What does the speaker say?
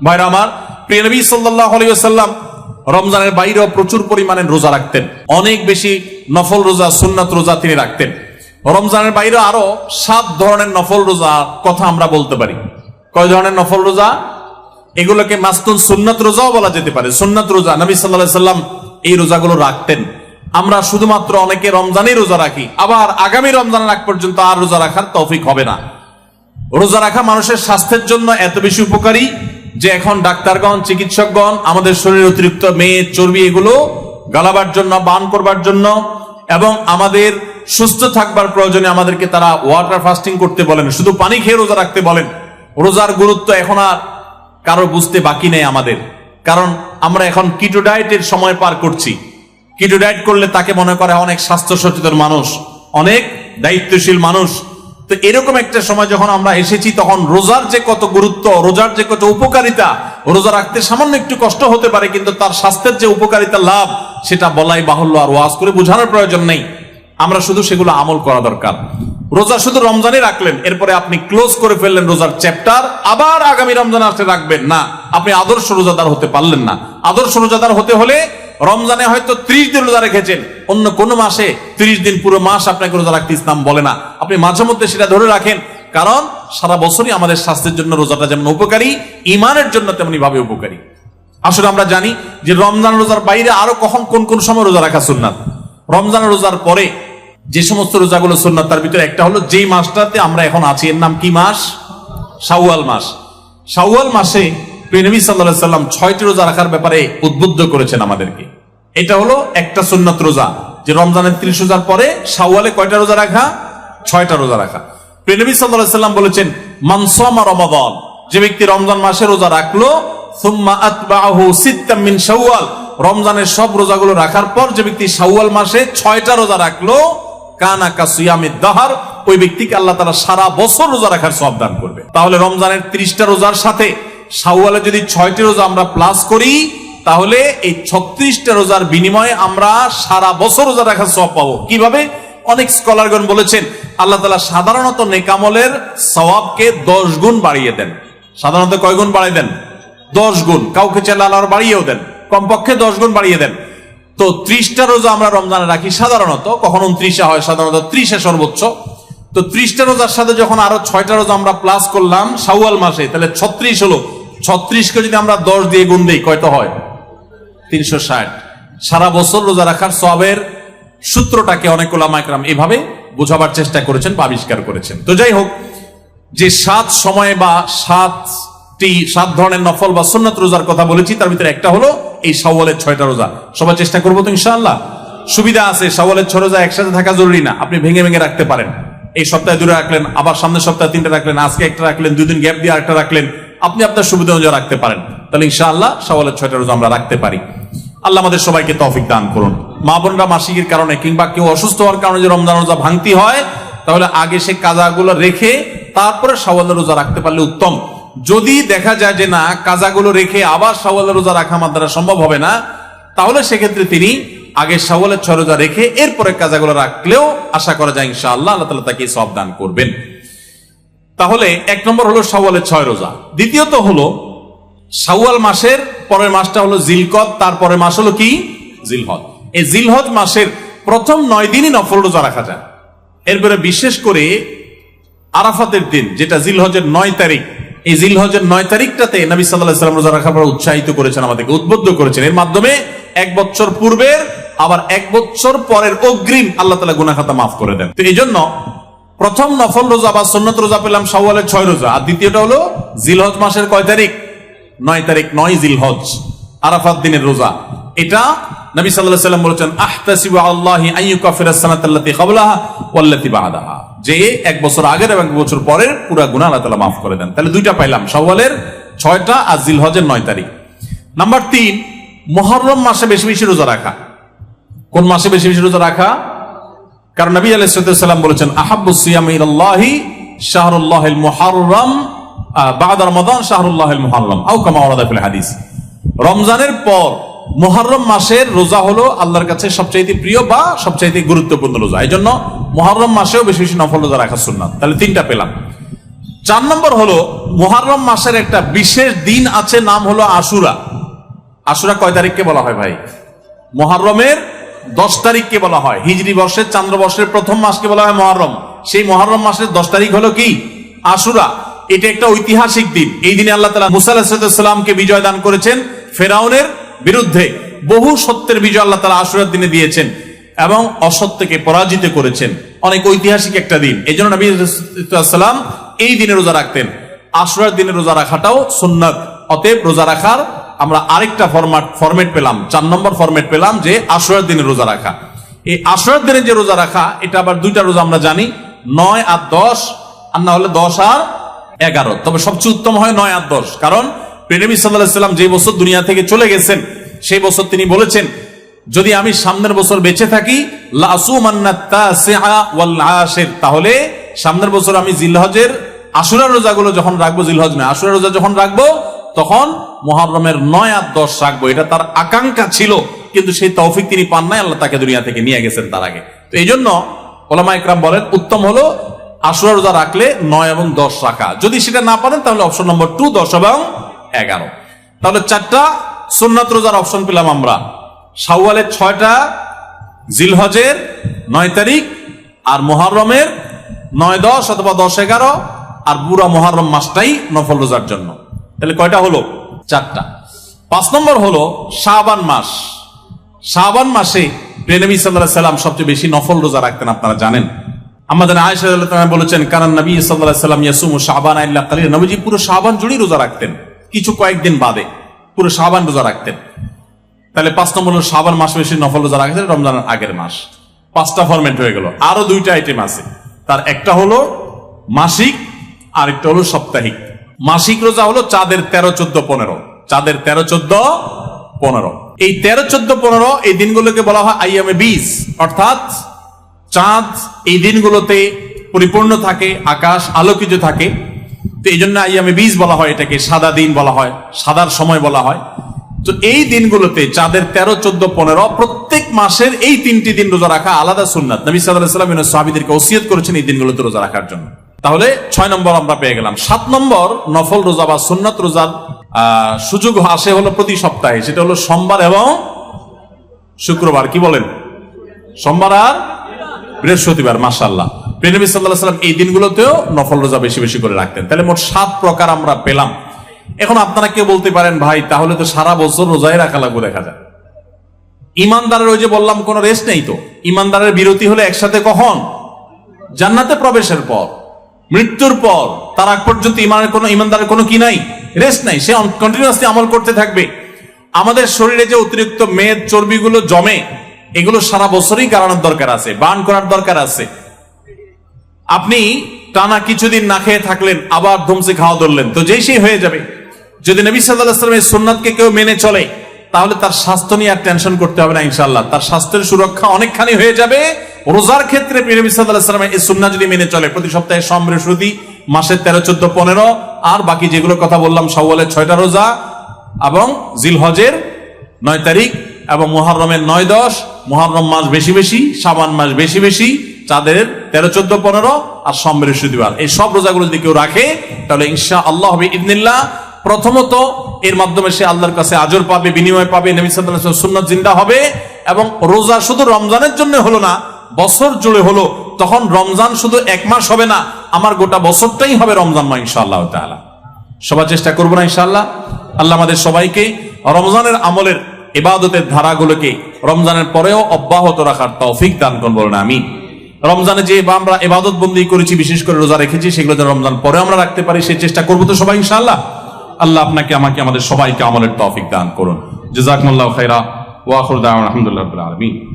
ভাইরা আমার, প্রিয় নবী ওয়াসাল্লাম রমজানের বাইরেও প্রচুর পরিমাণে রোজা রাখতেন। অনেক বেশি নফল রোজা, সুন্নাত রোজা তিনি রাখতেন। রমজানের বাইরে আরও সাত ধরনের নফল রোজা কথা আমরা বলতে পারি। কয় ধরনের নফল রোজা? এগুলোকে মাস্তুন সুন্নাত রোজাও বলা যেতে পারে। সুন্নাত রোজা, নবী আলাইহি সাল্লাম এই রোজাগুলো রাখতেন। আমরা শুধুমাত্র অনেকে রমজানেই রোজা রাখি, আবার আগামী রমজানের আগ পর্যন্ত আর রোজা রাখার তৌফিক হবে না। রোজা রাখা মানুষের স্বাস্থ্যের জন্য এত বেশি উপকারী যে এখন ডাক্তারগণ, চিকিৎসকগণ, আমাদের শরীরে অতিরিক্ত মেদ, চর্বি, এগুলো গালাবার জন্য, বান করবার জন্য এবং আমাদের সুস্থ থাকবার প্রয়োজনে আমাদেরকে তারা ওয়াটার ফাস্টিং করতে বলেন। শুধু পানি খেয়ে রোজা রাখতে বলেন। রোজার গুরুত্ব এখন আর কারও বুঝতে বাকি নেই আমাদের। কারণ আমরা এখন কিটো ডায়েটের সময় পার করছি। কিটো ডায়েট করলে তাকে মনে করে অনেক স্বাস্থ্য সচেতন মানুষ, অনেক দায়িত্বশীল মানুষ। তো এরকম একটা সময় যখন আমরা এসেছি, তখন রোজার যে কত গুরুত্ব, রোজার যে কত উপকারিতা, রোজা রাখতে সামান্য একটু কষ্ট হতে পারে, কিন্তু তার স্বাস্থ্যের যে উপকারিতা লাভ, সেটা বলাই বাহুল্য আর ওয়াজ করে বোঝানোর প্রয়োজন নেই। আমরা শুধু সেগুলো আমল করা দরকার। রোজা শুধু রমজানে রাখলেন, এরপরে আপনি ক্লোজ করে ফেললেন রোজার চ্যাপ্টার, আবার আগামী রমজান আসতে রাখবেন। না, আপনি আদর্শ রোজাদার হতে পারলেন না। আদর্শ রোজাদার হতে হলে রমজানে হয়তো ত্রিশ দিন রোজা রেখেছেন, অন্য কোন মাসে ত্রিশ দিন পুরো মাস আপনাকে রোজা রাখতে ইসলাম বলে না। আপনি মাঝে মধ্যে সেটা ধরে রাখেন, কারণ সারা বছরই আমাদের স্বাস্থ্যের জন্য রোজাটা যেমন উপকারী ইমানের জন্য তেমনি ভাবে উপকারী। আসলে আমরা জানি যে রমজান রোজার বাইরে আরও কখন কোন কোন সময় রোজা রাখা সুন্নাত। রমজান রোজার পরে যে সমস্ত রোজাগুলো সুন্নাত, তার ভিতরে একটা হলো যেই মাসটাতে আমরা এখন আছি, এর নাম কি মাস? শাওয়াল মাস। শাওয়াল মাসে নবী সাল্লাহ সাল্লাম ছয়টি রোজা রাখার ব্যাপারে উদ্বুদ্ধ করেছেন আমাদেরকে। এটা হলো একটা সুন্নাত রোজা, যে রমজানের ত্রিশ রোজার পরে শাওয়ালে কয়টা রোজা রাখা? ছয়টা রোজা রাখা। নবী সাল্লাহ সাল্লাম বলেছেন মানসমা রমাদান যে ব্যক্তি রমজান মাসে রোজা রাখল মিন রমজানের সব রোজাগুলো রাখার পর যে ব্যক্তি শাওয়াল মাসে ছয়টা রোজা রাখল, কানা কাসিয়ামিদ দাহার ওই ব্যক্তিকে আল্লাহ তারা সারা বছর রোজা রাখার সব দান করবে। তাহলে রমজানের ত্রিশটা রোজার সাথে শাওয়ালে যদি ছয়টি রোজা আমরা প্লাস করি তাহলে এই ছত্রিশটা রোজার বিনিময়ে আমরা সারা বছর রোজা রাখার সব পাবো। কীভাবে? অনেক স্কলারগণ বলেছেন, আল্লাহ তালা সাধারণত নেকামলের সওয়াবকে দশ গুণ বাড়িয়ে দেন। সাধারণত কয় গুণ বাড়িয়ে দেন? দশ গুণ। কাউকে চাইলে আল্লাহ বাড়িয়েও দেন। কমপক্ষে দশ গুণ বাড়িয়ে দেন। তো ত্রিশটা রোজা আমরা রমজানে রাখি সাধারণত, কখন উনত্রিশে হয়, সাধারণত ত্রিশে সর্বোচ্চ। তো ত্রিশটা রোজার সাথে যখন আরও ছয়টা রোজা আমরা প্লাস করলাম, শাওয়াল মাসে, তাহলে ছত্রিশ হলো। ছত্রিশকে যদি আমরা দশ দিয়ে গুণ দিই, কয়টা হয়? তিনশো ষাট। সারা বছর রোজা রাখার সবের সূত্রটাকে অনেক ওলামাইকরাম এভাবে বোঝাবার চেষ্টা করেছেন বা আবিষ্কার করেছেন। তো যাই হোক, যে সাত সময় বা সাতটি, সাত ধরনের নফল বা রোজার কথা বলেছি, তার ভিতরে একটা হলো এই শাওয়ালের ছয়টা রোজা। সবাই চেষ্টা করব তো ইনশাআল্লাহ। সুবিধা আছে, শাওয়ালের ছয় রোজা একসাথে থাকা জরুরি না, আপনি ভেঙে ভেঙে রাখতে পারেন। এই সপ্তাহে দূরে রাখলেন, আবার সামনের সপ্তাহে তিনটা রাখলেন, আজকে একটা রাখলেন দুদিন গ্যাপ দিয়ে আরেকটা রাখলেন, আপনি আপনার সুবিধা অনুযায়ী রাখতে পারেন। তাহলে ইনশাআল্লাহ শাওয়ালের ছয়টা রোজা আমরা রাখতে পারি। আল্লাহ আমাদের সবাইকে তৌফিক দান করুন। মা বোনরা মাসিকের কারণে কিংবা কেউ অসুস্থ হওয়ার কারণে যে রমজান রোজা ভাঙতি হয়, তাহলে আগে সে কাজাগুলো রেখে তারপরে শাওয়ালের রোজা রাখতে পারলে উত্তম। যদি দেখা যায় যে না, কাজাগুলো রেখে আবার শাওয়ালের রোজা রাখা আমার দ্বারা সম্ভব হবে না, তাহলে সেক্ষেত্রে তিনি আগে সওয়ালের ছয় রোজা রেখে এরপরে কাজাগুলো রাখলেও আশা করা যায় ইনশাআল্লাহ আল্লাহ তালা তাকে সব দান করবেন। তাহলে এক নম্বর হলো সওয়ালের ছয় রোজা। দ্বিতীয়ত হলো শাওয়াল মাসের পরের মাসটা হলো জিলকদ, তারপরের মাস হলো কি? জিলহজ। এই জিলহজ মাসের প্রথম নয় দিনই নফল রোজা রাখা যায়। এরপরে বিশেষ করে আরাফাতের দিন, যেটা জিলহজের নয় তারিখ। এই জিলহজের নয় তারিখটাতে নবী সাল্লাহ সাল্লাম রোজা পর উৎসাহিত করেছেন, আমাদেরকে উদ্বুদ্ধ করেছেন। এর মাধ্যমে এক বছর পূর্বের, আবার এক বছর পরের অগ্রিম আল্লাহ তালা গুনা খাতা মাফ করে দেন। তো এই জন্য প্রথম নফল রোজা বা সন্ন্যত রোজা পেলাম শাওয়ালের ছয় রোজা। আর দ্বিতীয়টা হলো জিলহজ মাসের কয় তারিখ? নয় তারিখ, নয় জিলহজ, আরাফাত দিনের রোজা। এটা নবী সাল্লাম যে এক বছর আগের এবং বছর পরের পুরা গুনাহ আল্লাহ মাফ করে দেন। তাহলে দুইটা পাইলাম, শাওয়ালের ছয়টা আর জিলহজের নয় তারিখ। নাম্বার তিন, মুহররম মাসে বেশি বেশি রোজা রাখা। কোন মাসে বেশি বেশি রোজা রাখা? কারণ নবী আলাইসাল্লাম বলেছেন, আহাব্বু সিয়াম ইলাল্লাহি শাহরুল্লাহিল মুহাররম বাদ রমাদান শাহরুল্লাহিল মুহাররম। আও কামা ওয়ারাদা ফিল হাদিস। রমজানের পর মুহররম মাসের রোজা হলো আল্লাহর কাছে সবচাইতে প্রিয় বা সবচাইতে গুরুত্বপূর্ণ রোজা। এই জন্য মুহররম মাসেও বেশি বেশি নফল রোজা রাখা সুন্নাত। তাহলে তিনটা পেলাম। চার নম্বর হলো মুহাররম মাসের একটা বিশেষ দিন আছে, নাম হলো আশুরা। আশুরা কয় তারিখকে বলা হয় ভাই? মহারমের দশ তারিখকে বলা হয়। হিজরি বর্ষের, চান্দ্র বর্ষের প্রথম মাসকে বলা হয় মহারম সেই মহারম মাসের দশ তারিখ হলো কি? আশুরা। এটা একটা ঐতিহাসিক দিন। এই দিনে আল্লাহ তালা মুসা আলাহিসামকে বিজয় দান করেছেন ফেরাউনের বিরুদ্ধে। বহু সত্যের বিজয় আল্লাহ তালা আশুরার দিনে দিয়েছেন এবং অসত্যকে পরাজিত করেছেন। অনেক ঐতিহাসিক একটা দিন। এই জন্য নবী সাল্লাম এই দিনে রোজা রাখতেন। আশুরার দিনে রোজা রাখাটাও সুন্নাত। অতএব রোজা রাখার আমরা আরেকটা ফরম্যাট ফরম্যাট পেলাম। চার নম্বর ফরম্যাট পেলাম যে আশুরার দিনে রোজা রাখা। এই আশুরার দিনে যে রোজা রাখা, এটা আবার দুইটা রোজা আমরা জানি। নয় আর দশ, আর না হলে দশ আর এগারো। তবে সবচেয়ে উত্তম হয় নয় আর দশ। কারণ প্রেনবী সাল্লাহ সাল্লাম যে বছর দুনিয়া থেকে চলে গেছেন, সেই বছর তিনি বলেছেন, যদি আমি সামনের বছর বেঁচে থাকি তাহলে সামনের বছর আমি জিলহজের আশুরা রোজাগুলো যখন রাখব, জিলহজ নয়, আশুরা রোজা যখন রাখব, তখন মহারমের নয় আর দশ রাখব। এটা তার আকাঙ্ক্ষা ছিল, কিন্তু সেই তৌফিক তিনি পান নাই, আল্লাহ তাকে দুনিয়া থেকে নিয়ে গেছেন তার আগে। তো এই জন্য ওলামা ইকরাম বলেন, উত্তম হলো আশুরা রোজা রাখলে নয় এবং দশ রাখা। যদি সেটা না পারেন, তাহলে অপশন নম্বর টু দশ এবং এগারো। তাহলে চারটা সুন্নাত রোজার অপশন পেলাম আমরা। শাওয়ালের ছয়টা, জিলহজের নয় তারিখ, আর মোহারমের নয় দশ অথবা দশ এগারো, আর বুড়া মোহারম মাসটাই নফল রোজার জন্য। তাহলে কয়টা হলো? চারটা। পাঁচ নম্বর হলো শাবান মাস। শাবান মাসে প্রেনবী সাল্লাহ সাল্লাম সবচেয়ে বেশি নফল রোজা রাখতেন, আপনারা জানেন। আমাদের রাদিয়াল্লাহু বলেছেন কারণ নবী সাল্লাল্লাহু সাল্লাম ইয়াসুমু শাবান আল্লাহ কালিল। নবীজি পুরো শাবান জুড়েই রোজা রাখতেন, কিছু কয়েকদিন বাদে পুরো শাবান রোজা রাখতেন। তাহলে পাঁচ নম্বর শাবান মাস বেশি নফল রোজা রাখতেন রমজানের আগের মাস। পাঁচটা ফরমেট হয়ে গেল, আরও দুইটা আইটেম আছে। তার একটা হলো মাসিক আর একটা হলো সাপ্তাহিক। মাসিক রোজা হলো চাঁদের তেরো, চোদ্দ, পনেরো। চাঁদের তেরো, চোদ্দ, পনেরো। এই তেরো, চোদ্দ, পনেরো এই দিনগুলোকে বলা হয় আইএমএ বিশ অর্থাৎ চাঁদ এই দিনগুলোতে পরিপূর্ণ থাকে, আকাশ আলোকিত থাকে। তো এই জন্য আইয়ামে বীজ বলা হয়, এটাকে সাদা দিন বলা হয়, সাদার সময় বলা হয়। তো এই দিনগুলোতে চাঁদের তেরো, চোদ্দ, পনেরো, প্রত্যেক মাসের এই তিনটি দিন রোজা রাখা আলাদা সুন্নাত। নবী সাল্লাম সাহাবিদেরকে ওসিয়ত করেছেন এই দিনগুলোতে রোজা রাখার জন্য। তাহলে ছয় নম্বর আমরা পেয়ে গেলাম। সাত নম্বর নফল রোজা বা সুন্নাত রোজার সুযোগ আসে হলো প্রতি সপ্তাহে, সেটা হলো সোমবার এবং শুক্রবার। কি বলেন? সোমবার আর বৃহস্পতিবার মাসাল্লাহ প্রেনবী সাল্লাহ সাল্লাম এই দিনগুলোতেও নফল রোজা বেশি বেশি করে রাখতেন। তাহলে মোট সাত প্রকার আমরা পেলাম। এখন আপনারা কেউ বলতে পারেন, ভাই, তাহলে তো সারা বছর রোজাই রাখা লাগবে, দেখা যায়। ইমানদারের ওই যে বললাম, কোনো রেস্ট নেই তো। ইমানদারের বিরতি হলে একসাথে কখন? জান্নাতে প্রবেশের পর, মৃত্যুর পর, তার আগ পর্যন্ত ইমানের কোনো, ইমানদারের কোনো কি নাই? রেস্ট নাই। সে কন্টিনিউয়াসলি আমল করতে থাকবে। আমাদের শরীরে যে অতিরিক্ত মেদ, চর্বিগুলো জমে এগুলো সারা বছরই কারণের দরকার আছে বার্ন করার দরকার আছে। আপনি টানা কিছুদিন না খেয়ে থাকলেন, আবার ধমসে খাওয়া ধরলেন, তো যেই সেই হয়ে যাবে। যদি নবী সাল্লাহ আসলামের সুন্নাতকে কেউ মেনে চলে, তাহলে তার স্বাস্থ্য নিয়ে আর টেনশন করতে হবে না ইনশাল্লাহ তার স্বাস্থ্যের সুরক্ষা অনেকখানি হয়ে যাবে। রোজার ক্ষেত্রে যদি মেনে চলে, প্রতি সপ্তাহে সোম মাসের তেরো, চোদ্দ, পনেরো, আর বাকি যেগুলো কথা বললাম সওয়ালের ছয়টা রোজা এবং জিলহজের নয় তারিখ এবং মুহররমের নয় দশ মুহররম মাস বেশি বেশি সাবান মাস বেশি বেশি, চাঁদের তেরো, চোদ্দ, পনেরো আর সোম বৃহস্পতিবার। এই সব রোজাগুলো যদি কেউ রাখে, তাহলে ইনশা আল্লাহ হবে ইদনিল্লাহ প্রথমত এর মাধ্যমে সে আল্লাহর কাছে আজর পাবে, বিনিময় পাবে সুন্নাত জিন্দা হবে এবং রোজা শুধু রমজানের জন্য হলো না, বছর জুড়ে হলো, তখন রমজান শুধু এক মাস হবে না, আমার গোটা বছরটাই হবে রমজান মা ইনশাআল্লাহ তাআলা। সবার চেষ্টা করব না ইনশাআল্লাহ। আল্লাহ আমাদের সবাইকে রমজানের আমলের ইবাদতের ধারাগুলোকে রমজানের পরেও অব্যাহত রাখার তৌফিক দান করুন বলেন আমি রমজানে যে আমরা এবাদত বন্দি করেছি, বিশেষ করে রোজা রেখেছি সেগুলো যেন রমজান পরে আমরা রাখতে পারি, সেই চেষ্টা করব তো সবাই, ইনশাআল্লাহ। আল্লাহ আপনাকে, আমাকে, আমাদের সবাইকে আমলের তৌফিক দান করুন। জেজাকমুল্লাহ খাইরা ওয়া আখিরু দাওয়ানা আলহামদুলিল্লাহি আলামিন।